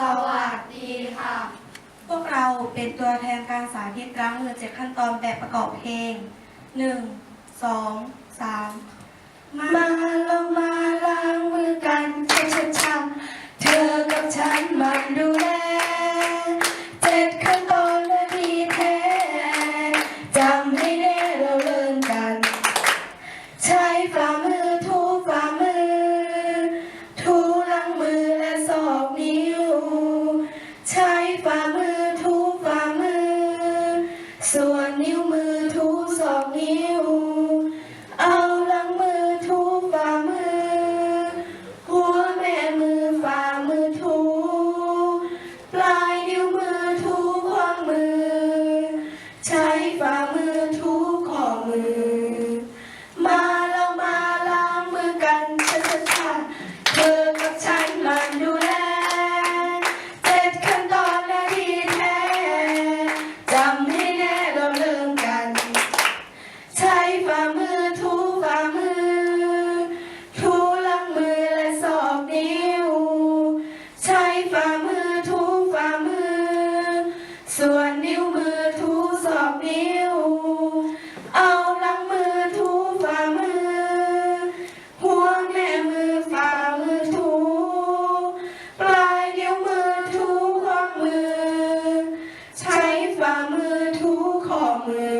สวัสดีค่ะ พวกเราเป็นตัวแทนการสาธิตล้างมือเจ็ดขั้นตอนแบบประกอบเพลง1 2 3มาลงมาล ส่วนนิ้วมือถูสองนิ้ว Amen.